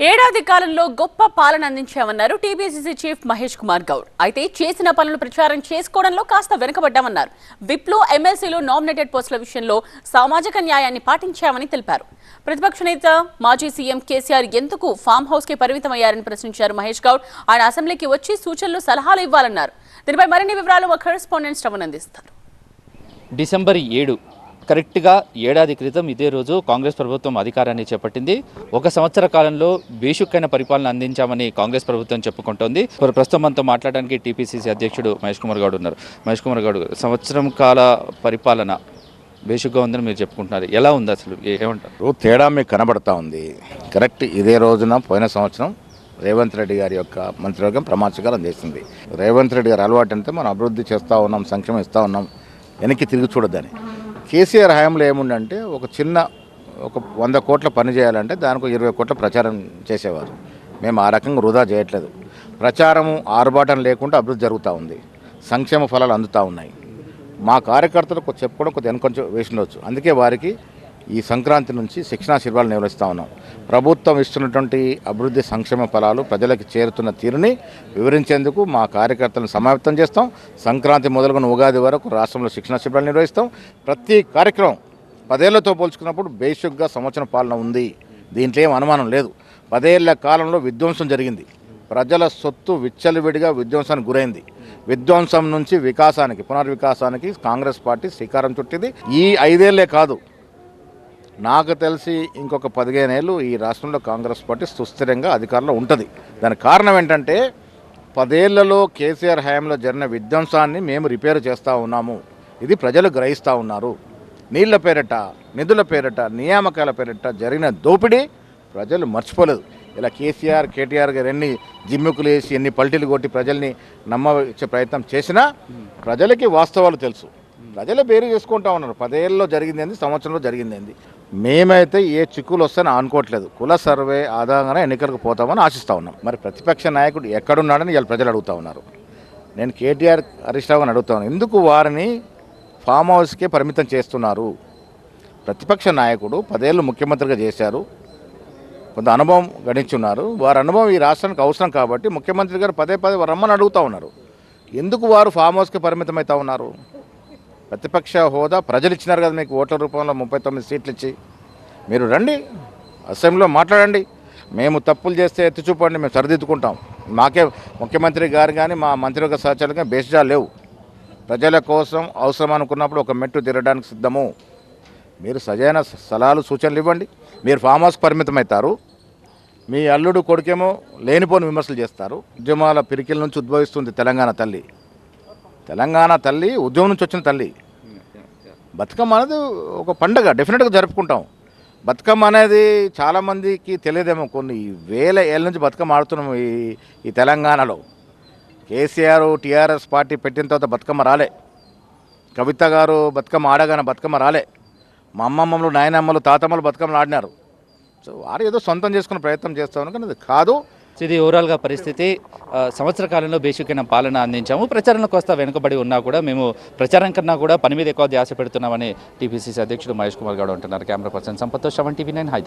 ఏడాది కాలంలో గొప్ప పాలన అందించామన్నారు టీపీసీసీ చీఫ్ మహేష్ కుమార్ గౌడ్. అయితే చేసిన పనులు ప్రచారం చేసుకోవడంలో కాస్త వెనుకబడ్డామన్నారు. విప్లో ఎమ్మెల్సీలు నామినేటెడ్ పోస్టుల విషయంలో సామాజిక న్యాయాన్ని పాటించామని తెలిపారు. ప్రతిపక్ష నేత మాజీ సీఎం కేసీఆర్ ఎందుకు ఫామ్ హౌస్కి పరిమితమయ్యారని ప్రశ్నించారు మహేష్ గౌడ్. ఆయన అసెంబ్లీకి వచ్చి సూచనలు సలహాలు ఇవ్వాలన్నారు. దీనిపై మరిన్ని వివరాలు మా కరెస్పాండెంట్ శ్రవణ్ అందిస్తారు. డిసెంబర్ ఏడు కరెక్ట్గా ఏడాది క్రితం ఇదే రోజు కాంగ్రెస్ ప్రభుత్వం అధికారాన్ని చేపట్టింది. ఒక సంవత్సర కాలంలో బేషుక్కైన పరిపాలన అందించామని కాంగ్రెస్ ప్రభుత్వం చెప్పుకుంటోంది. ప్రస్తుతం మనతో మాట్లాడడానికి టీపీసీసీ అధ్యక్షుడు మహేష్ కుమార్ గౌడ్ ఉన్నారు. మహేష్ కుమార్ గౌడ్ గారు, సంవత్సరం కాల పరిపాలన బేషుగ్గా ఉందని మీరు చెప్పుకుంటున్నారు. ఎలా ఉంది అసలు? ఏమంటారు? తేడా మీకు కనబడతా ఉంది. కరెక్ట్ ఇదే రోజున పోయిన సంవత్సరం రేవంత్ రెడ్డి గారి యొక్క మంత్రివర్గం ప్రమాణ చేసింది రేవంత్ రెడ్డి గారు అలవాటు అంటే మనం అభివృద్ధి చేస్తూ ఉన్నాం సంక్షేమం ఇస్తూ ఉన్నాం వెనక్కి తిరిగి చూడొద్దని. కేసీఆర్ హయాంలో ఏముందంటే ఒక చిన్న ఒక వంద కోట్ల పని చేయాలంటే దానికి ఇరవై కోట్ల ప్రచారం చేసేవారు. మేము ఆ రకంగా వృధా చేయట్లేదు. ప్రచారము ఆర్భాటం లేకుండా అభివృద్ధి జరుగుతూ ఉంది. సంక్షేమ ఫలాలు అందుతూ ఉన్నాయి. మా కార్యకర్తలకు చెప్పుకోవడం కొద్దిగా వెనకొంచెం వేసి ఉండొచ్చు. అందుకే వారికి ఈ సంక్రాంతి నుంచి శిక్షణా శిబిరాలు నిర్వహిస్తూ ఉన్నాం. ప్రభుత్వం ఇస్తున్నటువంటి అభివృద్ధి సంక్షేమ ఫలాలు ప్రజలకు చేరుతున్న తీరుని వివరించేందుకు మా కార్యకర్తలను సమాప్తం చేస్తాం. సంక్రాంతి మొదలుకొని ఉగాది వరకు రాష్ట్రంలో శిక్షణా శిబిరాలు నిర్వహిస్తాం. ప్రతి కార్యక్రమం పదేళ్ళతో పోల్చుకున్నప్పుడు బేసిక్గా సంవత్సరం పాలన ఉంది. దీంట్లో ఏం అనుమానం లేదు. పదేళ్ళ కాలంలో విధ్వంసం జరిగింది. ప్రజల సొత్తు విచ్చలవిడిగా విధ్వంసానికి గురైంది. విధ్వంసం నుంచి వికాసానికి పునర్వికాసానికి కాంగ్రెస్ పార్టీ శ్రీకారం చుట్టింది. ఈ ఐదేళ్ళే కాదు నాకు తెలిసి ఇంకొక పదిహేను ఏళ్ళు ఈ రాష్ట్రంలో కాంగ్రెస్ పార్టీ సుస్థిరంగా అధికారంలో ఉంటుంది. దానికి కారణం ఏంటంటే పదేళ్ళలో కేసీఆర్ హయాంలో జరిగిన విధ్వంసాన్ని మేము రిపేర్ చేస్తూ ఉన్నాము. ఇది ప్రజలు గ్రహిస్తూ ఉన్నారు. నీళ్ళ పేరిట నిధుల పేరిట నియామకాల పేరిట జరిగిన దోపిడీ ప్రజలు మర్చిపోలేదు. ఇలా కేసీఆర్ కేటీఆర్ గారు ఎన్ని జిమ్ముకులు వేసి ఎన్ని పల్టీలు కొట్టి ప్రజల్ని నమ్మవచ్చే ప్రయత్నం చేసినా ప్రజలకి వాస్తవాలు తెలుసు. ప్రజలే బేరీ చేసుకుంటా ఉన్నారు. పదేళ్ళలో జరిగింది ఏంది? సంవత్సరంలో జరిగింది ఏంది? మేమైతే ఏ చిక్కులు వస్తాయని అనుకోవట్లేదు కుల సర్వే ఆధారంగానే ఎన్నికలకు పోతామని ఆశిస్తూ ఉన్నాం. మరి ప్రతిపక్ష నాయకుడు ఎక్కడున్నాడని ఇవాళ ప్రజలు అడుగుతూ ఉన్నారు. నేను కేటీఆర్ హరీష్ రావు అడుగుతాను ఎందుకు వారిని ఫామ్ హౌస్కే పరిమితం చేస్తున్నారు? ప్రతిపక్ష నాయకుడు పదేళ్ళు ముఖ్యమంత్రిగా చేశారు. కొంత అనుభవం గణించున్నారు వారి అనుభవం ఈ రాష్ట్రానికి అవసరం కాబట్టి ముఖ్యమంత్రి గారు పదే పదే రమ్మని అడుగుతూ ఉన్నారు. ఎందుకు వారు ఫామ్ హౌస్కి పరిమితం అవుతా ఉన్నారు? ప్రతిపక్ష హోదా ప్రజలు ఇచ్చినారు కదా మీకు ఓట్ల రూపంలో ముప్పై తొమ్మిది సీట్లు ఇచ్చి మీరు రండి అసెంబ్లీలో మాట్లాడండి. మేము తప్పులు చేస్తే ఎత్తి చూపండి మేము సరిదిద్దుకుంటాం. మాకే ముఖ్యమంత్రి గారు కానీ మా మంత్రివర్గ సహచరులు కానీ బేసిజా లేవు. ప్రజల కోసం అవసరం అనుకున్నప్పుడు ఒక మెట్టు తిరగడానికి సిద్ధము. మీరు సజైన సలహాలు సూచనలు ఇవ్వండి. మీరు ఫామ్ హౌస్ పరిమితం అవుతారు మీ అల్లుడు కొడుకేమో లేనిపోని విమర్శలు చేస్తారు. ఉద్యమాల పిరికిల నుంచి ఉద్భవిస్తుంది తెలంగాణ తల్లి. తెలంగాణ తల్లి ఉద్యమం నుంచి వచ్చిన తల్లి. బతుకమ్మ అనేది ఒక పండగ డెఫినెట్గా జరుపుకుంటాం. బతుకమ్మ అనేది చాలామందికి తెలియదేమో కొన్ని వేల ఏళ్ళ నుంచి బతుకమ్మ ఆడుతున్నాం ఈ ఈ తెలంగాణలో. కేసీఆర్ టీఆర్ఎస్ పార్టీ పెట్టిన తర్వాత బతుకమ్మ రాలే. కవిత గారు బతుకమ్మ ఆడగానే బతుకమ్మ రాలే. మా అమ్మమ్మలు నాయనమ్మలు తాతమ్మలు బతుకమ్మలు ఆడినారు. సో వారు ఏదో సొంతం చేసుకునే ప్రయత్నం చేస్తాను కానీ అది కాదు. సో ఇది ఓవరాల్గా పరిస్థితి. సంవత్సర కాలంలో బేషుకైన పాలన అందించాము. ప్రచారంలో కోస్తా వెనుకబడి ఉన్నా కూడా మేము ప్రచారం కన్నా కూడా పని మీద ఎక్కువ ధ్యాస పెడుతున్నామని టీపీసీసీ అధ్యక్షుడు మహేష్ కుమార్ గౌడ్ అంటున్నారు. Camera person Sampath seven TV nine Hyderabad.